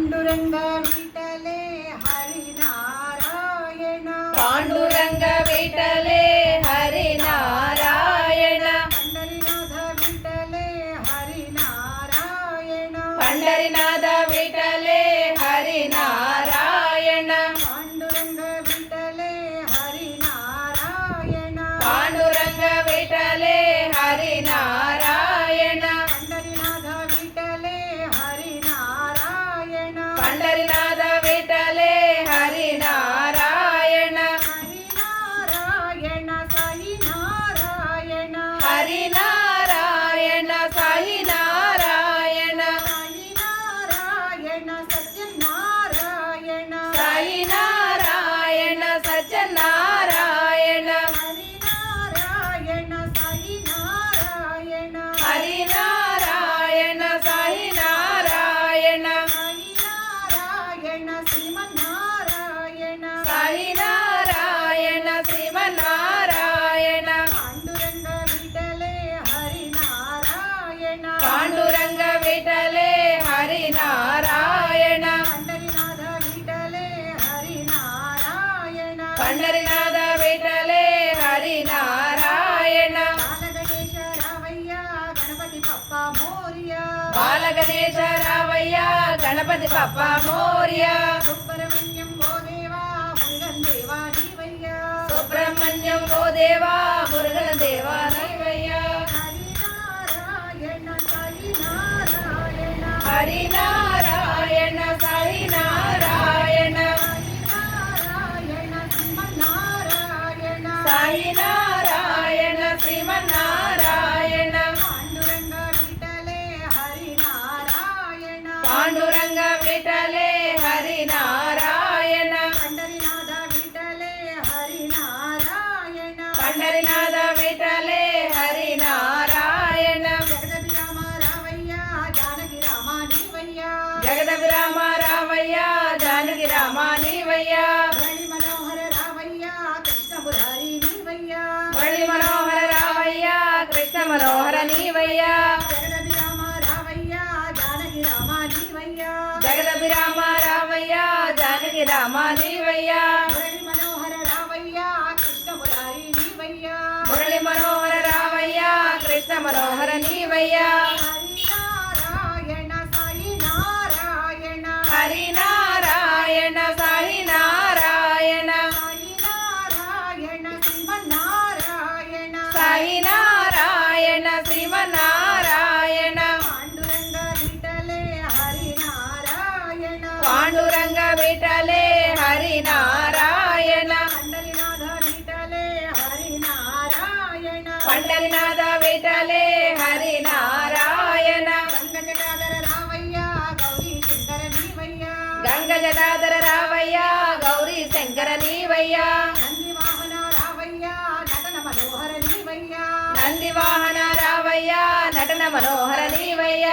పాండురంగ విఠలే హరినారాయణ. పాండురంగ విఠలే హరి నారాయణ పండరినాథ విఠలే హరినారాయణ. పండరినాథ విఠలే హరి నారాయణ పాండురంగ విఠలే హరినారాయణ. పాండురంగ పండరినాథ విఠలే హరి నారాయణ బాలగణేశ రావయ్య గణపతి పప్ప మోర్య బాలగణేశ రావయ్య గణపతి పప్ప మోర్య సుబ్రహ్మణ్యం ఓ దేవా మురుగన్ దేవా నీవయ్య సుబ్రహ్మణ్యం ఓ దేవా మురుగన దేవా నైవయ్య హరినారాయణ సాయి నారాయణ సాయి నారాయణ శ్రీమన్నారాయణ. పాండురంగ విఠలే హరినారాయణ. పాండురంగ విఠలే హరి నారాయణ పండరినాథ విఠలే హరినారాయణ. పండరినాథ విఠలే హరి నారాయణ జగదపి రామ రామయ్య జానకి రామ నీవయ్య. జగదపి రామ రామయ్య నీవయ్య జగదపి రామ రామయ్య జానకి రామ నీవయ్య జగదపి రామ రామయ్య జానకి రామ నీవయ్య మురళి మనోహర రామయ్య కృష్ణ మురారి నీవయ్య. మురళి మనోహర రామయ్య కృష్ణ మనోహర నీవయ్య. పాండురంగ విఠలే హరి నారాయణ పండరినాథ విఠలే హరినారాయణ. పండరినాథ విఠలే హరి నారాయణ గంగజటాధర రామయ్య గౌరీ శంకర నీవయ్య. గంగ జటాధర రావయ్య గౌరీ శంకర నీవయ్య. నంది వాహన రామయ్య నటన మనోహర నీవయ్య. నంది వాహన రావయ్య నటన మనోహర నీవయ్య.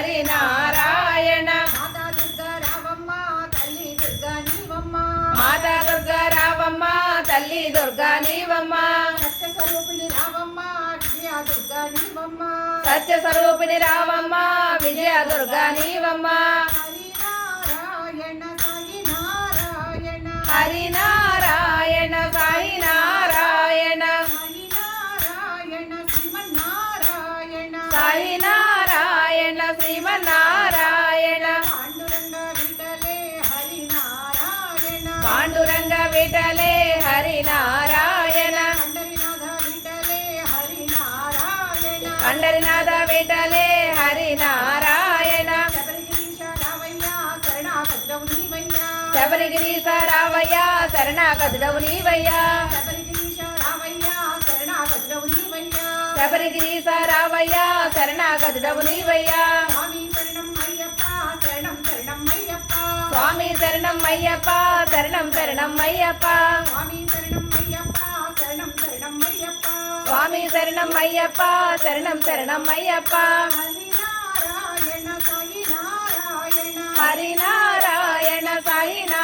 హరి నారాయణ. మాతా దుర్గా రావమ్మ తల్లి దుర్గా నీవమ్మ. మాతా దుర్గా రావమ్మ తల్లి దుర్గా నీవమ్మ. సత్య స్వరూపిణి రావమ్మ విజయ దుర్గా నీవమ్మ. సత్య స్వరూపిణి రావమ్మ విజయ దుర్గా నీవమ్మ. హరినారాయణ సాయి నారాయణ. హరి నారాయణ. పాండురంగ పండరినాథ విఠలే హరినారాయణ. పండరినాథ విఠలే హరి నారాయణ శబరిగిరీశ రావయ్య శరణాగతుడవు నీవయ్య. శబరిగిరీశ రావయ్య శరణాగతుడవు నీవయ్యా. శబరిగిరీశ రావయ్య శరణాగతుడవు నీవయ్య శబరిగిరీశ రావయ్య శరణాగతుడవు నీవయ్యా స్వామి శరణం అయ్యప్ప శరణం శరణం అయ్యప్ప స్వామి శరణం అయ్యప్ప శరణం శరణం అయ్యప్ప స్వామి శరణం అయ్యప్ప శరణం శరణం అయ్యప్ప స్వామి శరణం అయ్యప్ప శరణం శరణం